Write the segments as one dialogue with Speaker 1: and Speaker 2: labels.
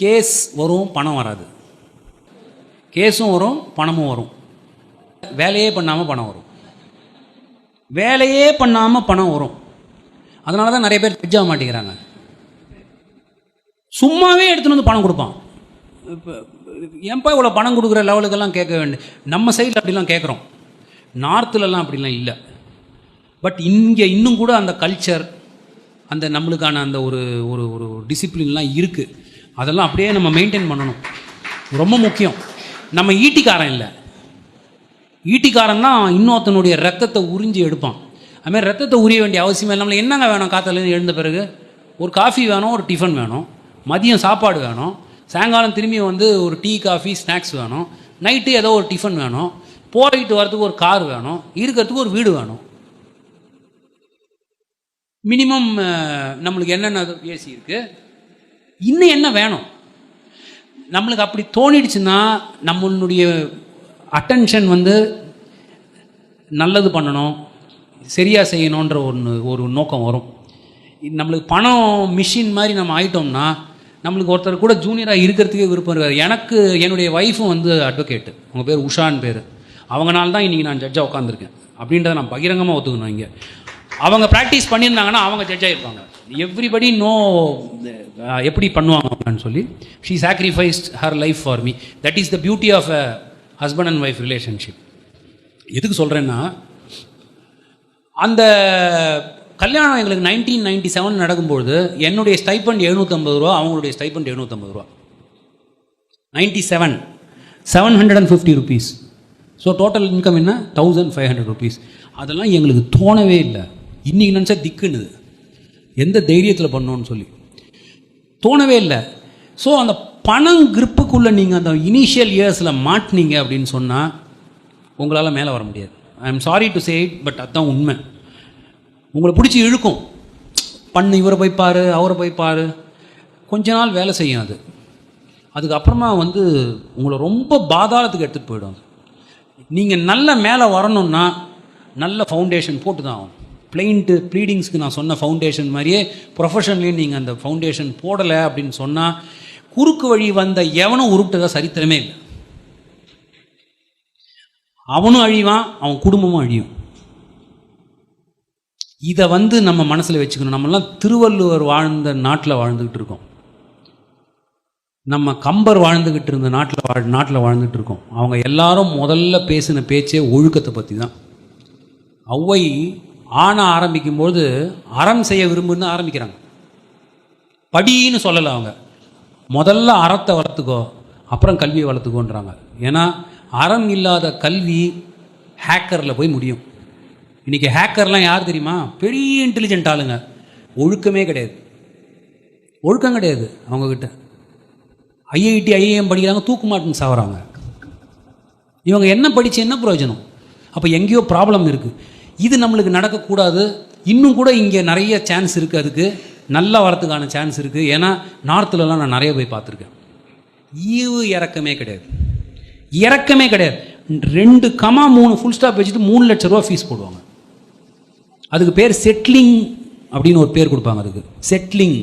Speaker 1: Case வரும் பணம் வராது. கேஸும் வரும் பணமும் வரும். வேலையே பண்ணாமல் பணம் வரும். வேலையே பண்ணாமல் பணம் வரும். அதனால தான் நிறைய பேர் ஜட்ஜாக மாட்டேங்கிறாங்க. சும்மாவே எடுத்துன்னு வந்து பணம் கொடுப்பான். இப்போ ஏன்பா இவ்வளோ பணம் கொடுக்குற லெவலுக்கெல்லாம் கேட்க வேண்டிய நம்ம சைடில் அப்படிலாம் கேட்குறோம். நார்த்துலலாம் அப்படிலாம் இல்லை. பட் இங்கே இன்னும் கூட அந்த கல்ச்சர் அந்த நம்மளுக்கான அந்த ஒரு ஒரு ஒரு டிசிப்ளின்லாம் இருக்குது அதெல்லாம் அப்படியே நம்ம மெயின்டைன் பண்ணணும். ரொம்ப முக்கியம். நம்ம ஈட்டிக்காரன் இல்லை. ஈட்டிக்காரன் தான் இன்னொருத்தனுடைய ரத்தத்தை உறிஞ்சி எடுப்பான். அதுமாதிரி ரத்தத்தை உரிய வேண்டிய அவசியம் இல்லை. நம்மளுக்கு என்னங்க வேணும் காத்தாலேருந்து எழுந்த பிறகு? ஒரு காஃபி வேணும் ஒரு டிஃபன் வேணும். மதியம் சாப்பாடு வேணும். சாயங்காலம் திரும்பி வந்து ஒரு டீ காஃபி ஸ்நாக்ஸ் வேணும். நைட்டு ஏதோ ஒரு டிஃபன் வேணும். போயிட்டு வரதுக்கு ஒரு கார் வேணும். இருக்கிறதுக்கு ஒரு வீடு வேணும். மினிமம் நம்மளுக்கு என்னென்ன ஏசி இருக்குது இன்னும் என்ன வேணும்? நம்மளுக்கு அப்படி தோணிடுச்சுன்னா நம்மளுடைய அட்டென்ஷன் வந்து நல்லது பண்ணணும் சரியாக செய்யணுன்ற ஒன்று ஒரு நோக்கம் வரும். நம்மளுக்கு பணம் மிஷின் மாதிரி நம்ம ஆயிட்டோம்னா நம்மளுக்கு ஒருத்தர் கூட ஜூனியராக இருக்கிறதுக்கே விருப்பம் இருக்காது. எனக்கு என்னுடைய ஒய்ஃபும் வந்து அட்வொகேட்டு அவங்க பேர் உஷான்னு பேர். அவங்கனால தான் இன்றைக்கி நான் ஜட்ஜாக உட்காந்துருக்கேன் அப்படின்றத நான் பகிரங்கமாக ஒத்துக்கணும் இங்கே. அவங்க ப்ராக்டிஸ் பண்ணியிருந்தாங்கன்னா அவங்க ஜட்ஜாக இருப்பாங்க எவ்ரிபடி நோ uh, எப்படி பண்ணுவாங்க அப்படின்னு சொல்லி she sacrificed her life for me that is the beauty of a husband and wife relationship எதுக்கு சொல்கிறேன்னா அந்த கல்யாணம் எங்களுக்கு நைன்டீன் நைன்டி செவன் நடக்கும்பொழுது என்னுடைய ஸ்டைப்பண்ட் எழுநூற்றம்பது ரூபா அவங்களுடைய ஸ்டைப்பண்ட் எழுநூற்றம்பது ரூபா. Ninety seven seven hundred and fifty rupees so total income என்ன? தௌசண்ட் ஃபைவ் ஹண்ட்ரட் ருபீஸ் அதெல்லாம் எங்களுக்கு தோணவே இல்லை. இன்றைக்கி நினச்சா திக்குன்னுது. எந்த தைரியத்தில் பண்ணோன்னு சொல்லி. தோணவே இல்லை. ஸோ அந்த பணம் கிரிப்புக்குள்ளே நீங்கள் அந்த இனிஷியல் இயர்ஸில் மாட்டினீங்க அப்படின்னு சொன்னால் உங்களால் மேலே வர முடியாது. I am sorry to say it but அதுதான் உண்மை. உங்களை பிடிச்சி இழுக்கும். பண்ணு இவரை போய் பாரு அவரை போய் பாரு. கொஞ்ச நாள் வேலை செய்யும் அது. அதுக்கப்புறமா வந்து உங்களை ரொம்ப பாதாளத்துக்கு எடுத்துகிட்டு போயிடும். நீங்கள் நல்ல மேலே வரணும்னா நல்ல ஃபவுண்டேஷன் போட்டு தான் ஆகும் பிளெயின்ட்டு ப்ளீடிங்ஸ்க்கு நான் சொன்ன ஃபவுண்டேஷன் மாதிரியே ப்ரொஃபஷன்லேயும் நீங்கள் அந்த ஃபவுண்டேஷன் போடலை அப்படின்னு சொன்னால் குறுக்கு வழி வந்த எவனும் உருப்பிட்டதா சரித்திரமே இல்லை. அவனும் அழிவான் அவன் குடும்பமும் அழியும். இதை வந்து நம்ம மனசில் வச்சுக்கணும். நம்மலாம் திருவள்ளுவர் வாழ்ந்த நாட்டில் வாழ்ந்துக்கிட்டு இருக்கோம். நம்ம கம்பர் வாழ்ந்துக்கிட்டு இருந்த நாட்டில் வாழ் நாட்டில் வாழ்ந்துட்டு இருக்கோம். அவங்க எல்லாரும் முதல்ல பேசின பேச்சே ஒழுக்கத்தை பற்றி தான் ஔவை ஆண ஆரம்பிக்கும்போது அறம் செய்ய விரும்புன்னு ஆரம்பிக்கிறாங்க. படின்னு சொல்லலை அவங்க. முதல்ல அறத்தை வளர்த்துக்கோ அப்புறம் கல்வியை வளர்த்துக்கோன்றாங்க. ஏன்னா அறம் இல்லாத கல்வி ஹேக்கரில் போய் முடியும். இன்றைக்கி ஹேக்கர்லாம் யார் தெரியுமா? பெரிய இன்டெலிஜென்ட் ஆளுங்க. ஒழுக்கமே கிடையாது. ஒழுக்கம் கிடையாது அவங்கக்கிட்ட ஐஐடி ஐஏஎம் படிக்கிறாங்க தூக்கு மாட்டுன்னு சாவறாங்க. இவங்க என்ன படித்து என்ன பிரயோஜனம்? அப்போ எங்கேயோ ப்ராப்ளம் இருக்குது இது நம்மளுக்கு நடக்கக்கூடாது. இன்னும் கூட இங்கே நிறைய சான்ஸ் இருக்குது அதுக்கு. நல்லா வரத்துக்கான சான்ஸ் இருக்குது ஏன்னா நார்த்துலலாம் நான் நிறைய போய் பார்த்துருக்கேன். ஈவு இறக்கமே கிடையாது. இறக்கமே கிடையாது. ரெண்டு கமா மூணு ஃபுல் ஸ்டாப் வச்சுட்டு மூணு லட்ச ரூபா ஃபீஸ் போடுவாங்க. அதுக்கு பேர் செட்லிங் அப்படின்னு ஒரு பேர் கொடுப்பாங்க அதுக்கு. செட்லிங்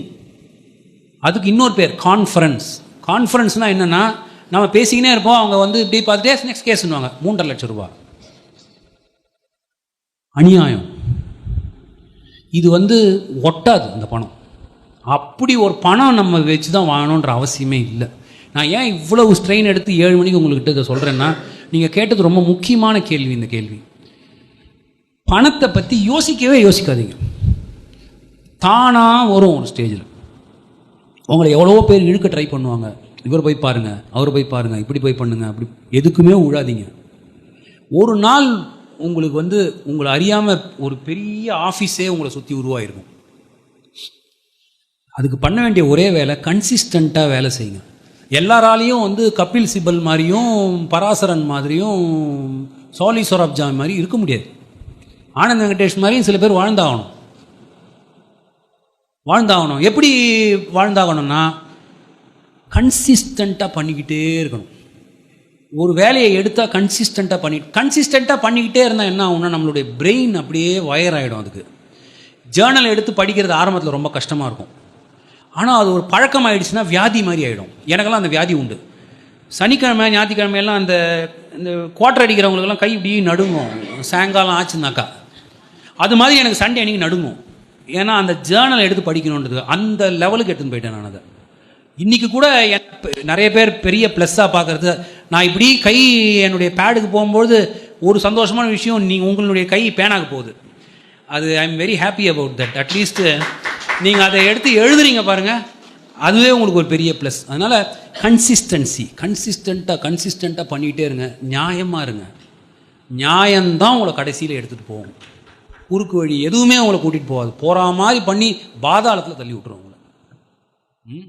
Speaker 1: அதுக்கு இன்னொரு பேர் கான்ஃபரன்ஸ் கான்ஃபரன்ஸ்னால் என்னென்னா நம்ம பேசிக்கினே இருப்போம். அவங்க வந்து இப்படி பார்த்துட்டே நெக்ஸ்ட் கேஸ்ன்னுவாங்க மூன்றரை லட்சம் ரூபா. அநியாயம். இது வந்து ஒட்டாது இந்த பணம். அப்படி ஒரு பணம் நம்ம வச்சு தான் வாங்கணுன்ற அவசியமே இல்லை. நான் ஏன் இவ்வளவு ஸ்ட்ரெயின் எடுத்து ஏழு மணிக்கு உங்கள்கிட்ட இதை சொல்கிறேன்னா நீங்கள் கேட்டது ரொம்ப முக்கியமான கேள்வி இந்த கேள்வி. பணத்தை பற்றி யோசிக்கவே யோசிக்காதீங்க. தானாக வரும் ஒரு ஸ்டேஜில் உங்களை எவ்வளவோ பேர் இழுக்க ட்ரை பண்ணுவாங்க. இவர் போய் பாருங்கள் அவர் போய் பாருங்க இப்படி போய் பண்ணுங்கள் அப்படி எதுக்குமே விழாதீங்க ஒரு நாள் உங்களுக்கு வந்து உங்களை அறியாமல் ஒரு பெரிய ஆஃபீஸே உங்களை சுற்றி உருவாயிருக்கும். அதுக்கு பண்ண வேண்டிய ஒரே வேலை கன்சிஸ்டண்ட்டாக வேலை செய்யுங்க. எல்லாராலையும் வந்து கபில் சிபல் மாதிரியும் பராசரன் மாதிரியும் சோலி சொராப்ஜா மாதிரி இருக்க முடியாது. ஆனந்த் வெங்கடேஷ் மாதிரியும் சில பேர் வாழ்ந்தாகணும். வாழ்ந்தாகணும். எப்படி வாழ்ந்தாகணும்னா கன்சிஸ்டண்ட்டாக பண்ணிக்கிட்டே இருக்கணும். ஒரு வேலையை எடுத்தால் கன்சிஸ்டண்ட்டாக பண்ணி கன்சிஸ்டண்ட்டாக பண்ணிக்கிட்டே இருந்தால் என்ன ஆகும்னா நம்மளுடைய பிரெயின் அப்படியே வயர் ஆகிடும் அதுக்கு. ஜேர்னல் எடுத்து படிக்கிறது ஆரம்பத்தில் ரொம்ப கஷ்டமாக இருக்கும். ஆனால் அது ஒரு பழக்கம் ஆகிடுச்சுன்னா வியாதி மாதிரி ஆகிடும் எனக்கெல்லாம் அந்த வியாதி உண்டு. சனிக்கிழமை ஞாயிற்றுக்கிழமையெல்லாம் அந்த இந்த குவார்டர் அடிக்கிறவங்களுக்கெல்லாம் கை இப்படி நடுங்கும். சாயங்காலம் ஆச்சுனாக்கா அது மாதிரி எனக்கு சண்டே அன்றைக்கி நடுங்கும். ஏன்னா அந்த ஜேர்னலை எடுத்து படிக்கணுன்றது அந்த லெவலுக்கு எடுத்துன்னு போயிட்டேன் நான் அதை. இன்றைக்கி கூட நிறைய பேர் பெரிய ப்ளஸ்ஸாக பார்க்குறது நான் இப்படி கை என்னுடைய பேடுக்கு போகும்போது ஒரு சந்தோஷமான விஷயம் நீங்கள் உங்களுடைய கை பேனாக்கு போகுது. அது I am very happy about that at least நீங்கள் அதை எடுத்து எழுதுறீங்க பாருங்கள் அதுவே உங்களுக்கு ஒரு பெரிய ப்ளஸ் அதனால் கன்சிஸ்டன்சி கன்சிஸ்டண்ட்டாக கன்சிஸ்டண்ட்டாக பண்ணிகிட்டே இருங்க. நியாயமாக இருங்க. நியாயம்தான் உங்களை கடைசியில் எடுத்துகிட்டு போகும். குறுக்கு வழி எதுவுமே உங்களை கூட்டிகிட்டு போகாது. போகிற மாதிரி பண்ணி பாதாளத்தில் தள்ளி விட்டுரும் உங்களை. ம்?